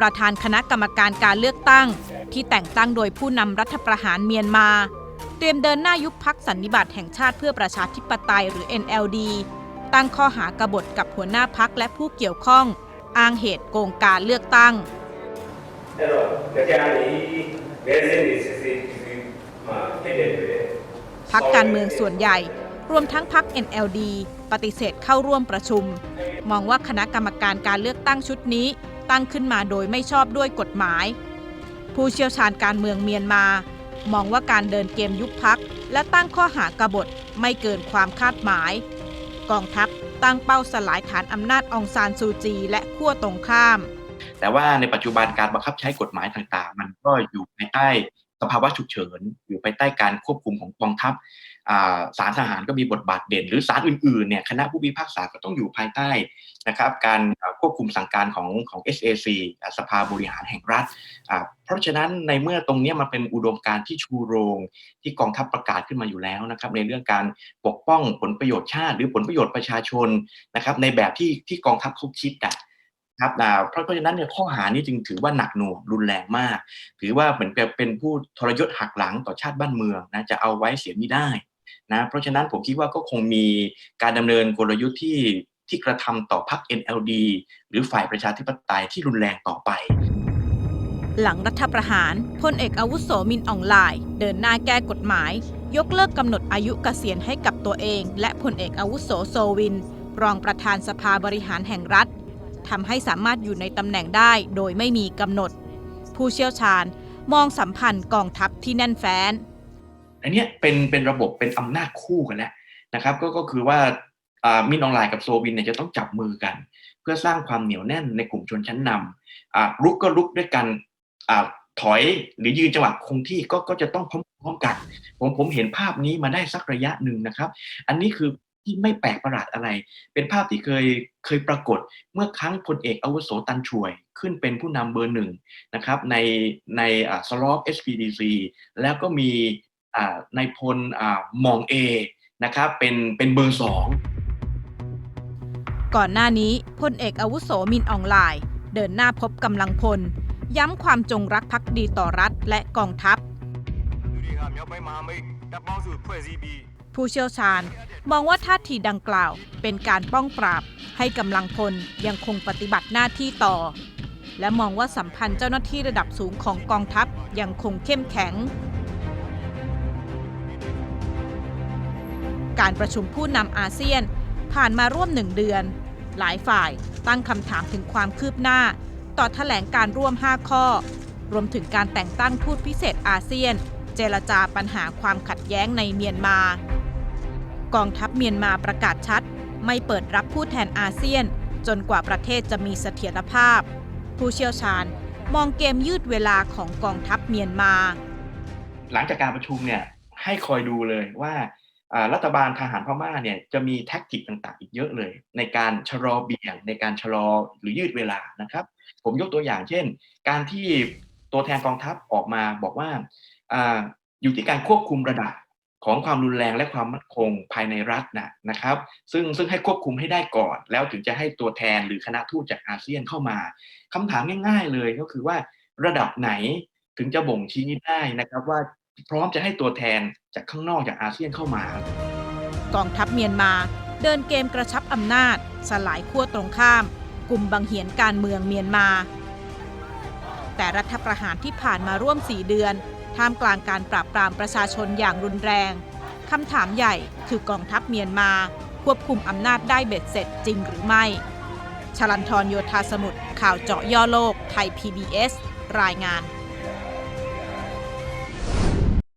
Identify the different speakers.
Speaker 1: ประธานคณะกรรมการการเลือกตั้ง ที่แต่งตั้งโดยผู้นำรัฐประหารเมียนมา เตรียมเดินหน้ายุบพักสันนิบาตแห่งชาติเพื่อประชาธิปไตยหรือ NLD ตั้งข้อหากบฏกับหัวหน้าพักและผู้เกี่ยวข้อง อ้างเหตุโกงการเลือกตั้ง พักการเมืองส่วนใหญ่ รวมทั้งพัก NLD ปฏิเสธเข้าร่วมประชุม มองว่าคณะกรรมการการเลือกตั้งชุดนี้ ตั้งขึ้นมาโดยไม่ชอบด้วยกฎหมาย ผู้เชี่ยวชาญการเมืองเมียนมา มองว่าการเดินเกมยุบพัก และตั้งข้อหากบฏไม่เกินความคาดหมาย กองทัพตั้งเป้าสลายฐานอำนาจองซานซูจี และขั้วตรงข้าม
Speaker 2: แต่ว่าในปัจจุบันการบังคับใช้กฎหมายต่างๆ มันก็อยู่ภายใต้ สภาวะฉุกเฉิน อยู่ภายใต้การควบคุมของกองทัพอ่าศาลทหารก็มีบทบาทเด่น หรือศาลอื่นๆเนี่ยคณะผู้พิพากษาก็ต้องอยู่ภายใต้นะครับการควบคุมสั่งการของของ SAC สภาบริหารแห่งรัฐ เพราะฉะนั้นในเมื่อตรงนี้มันเป็นอุดมการที่ชูโรงที่กองทัพประกาศขึ้นมาอยู่แล้วนะครับในเรื่องการปกป้องผลประโยชน์ชาติ หรือผลประโยชน์ประชาชนนะครับในแบบที่ที่กองทัพเขาคิดอะ ครับเพราะเพราะฉะนั้นเนี่ยข้อหานี้จึงถือว่าหนักหน่วงรุนแรงมาก ถือว่าเหมือนกับเป็นผู้ทรยศหักหลังต่อชาติบ้านเมืองนะจะเอาไว้เสียไม่ได้นะเพราะฉะนั้นผมคิดว่าก็คงมีการดำเนินกลยุทธ์ที่ที่กระทำต่อพรรค NLD หรือฝ่ายประชาธิปไตยที่รุนแรงต่อไป
Speaker 1: หลังรัฐประหารพลเอกอาวุโสมินอ่องลน์เดินหน้าแก้กฎหมาย ยกเลิกกำหนดอายุเกษียณให้กับตัวเอง และพลเอกอาวุโสโซวิน รองประธานสภาบริหารแห่งรัฐ ทำให้สามารถอยู่ในตำแหน่งได้โดยไม่มีกำหนด ผู้เชี่ยวชาญมองสัมพันธ์กองทัพที่แน่นแฟ้น
Speaker 2: อันนี้เป็นเป็นระบบเป็นอำนาจคู่กันแล้วนะครับ ก็ก็คือว่ามินออนไลน์กับโซวินเนี่ยจะต้องจับมือกัน เพื่อสร้างความเหนียวแน่นในกลุ่มชนชั้นนำลุกก็ลุกด้วยกันอถอยหรือยืนจังหวะคงที่ก็ก็จะต้องพร้อมๆกัน ผมผมเห็นภาพนี้มาได้สักระยะหนึ่งนะครับ อันนี้คือ ที่ไม่แปลกประหลาดอะไร เป็นภาพที่เคยเคยปรากฏเมื่อครั้งพลเอกอาวุโสตันช่วยขึ้นเป็นผู้นำเบอร์หนึ่งนะครับในในสล็อป SPDC แล้วก็มีนายพลอมองเอนะครับเป็นเป็นเบอร์สอง
Speaker 1: ก่อนหน้านี้พลเอกอาวุโสมินอองไลน์ เดินหน้าพบกำลังพล ย้ำความจงรักภักดีต่อรัฐและกองทัพ ผู้เชี่ยวชาญ มองว่าท่าทีดังกล่าว เป็นการป้องปราบ ให้กำลังพลยังคงปฏิบัติหน้าที่ต่อ และมองว่าสัมพันธ์เจ้าหน้าที่ระดับสูงของกองทัพยังคงเข้มแข็ง การประชุมผู้นำอาเซียนผ่านมาร่วมหนึ่งเดือน หลายฝ่ายตั้งคำถามถึงความคืบหน้า ต่อแถลงการร่วม 5 ข้อ รวมถึงการแต่งตั้งทูตพิเศษอาเซียน เจรจาปัญหาความขัดแย้งในเมียนมา กองทัพเมียนมาประกาศชัด ไม่เปิดรับผู้แทนอาเซียน จนกว่าประเทศจะมีเสถียรภาพ ผู้เชี่ยวชาญมองเกมยืดเวลาของกองทัพเมียนมา
Speaker 2: หลังจากการประชุมเนี่ยให้คอยดูเลยว่ารัฐบาลทหารพม่าเนี่ยจะมีแท็กติกต่างๆ อีกเยอะเลย ในการชะลอเบี่ยงในการชะลอหรือยืดเวลานะครับ ผมยกตัวอย่างเช่น การที่ตัวแทนกองทัพออกมาบอกว่าอาอยู่ที่การควบคุมระดับ ของความรุนแรงและความมั่นคงภายในรัฐนะนะครับ ซึ่งซึ่งให้ควบคุมให้ได้ก่อน แล้วถึงจะให้ตัวแทนหรือคณะทูตจากอาเซียนเข้ามาคำถามง่าย ๆ เลยก็คือว่าระดับไหนถึงจะบ่งชี้ได้นะครับว่าพร้อมจะให้ตัวแทนจากข้างนอกจากอาเซียนเข้ามา
Speaker 1: กองทัพเมียนมาเดินเกมกระชับอำนาจ สลายขั้วตรงข้าม กลุ่มบังเหียนการเมืองเมียนมา แต่รัฐประหารที่ผ่านมาร่วม 4 เดือน ท่ามกลางการปราบปรามประชาชนอย่างรุนแรงคำถามใหญ่คือกองทัพเมียนมาควบคุมอำนาจได้เบ็ดเสร็จจริงหรือไม่ ชลันทรโยธาสมุทรข่าวเจาะย่อโลก ไทย PBS รายงาน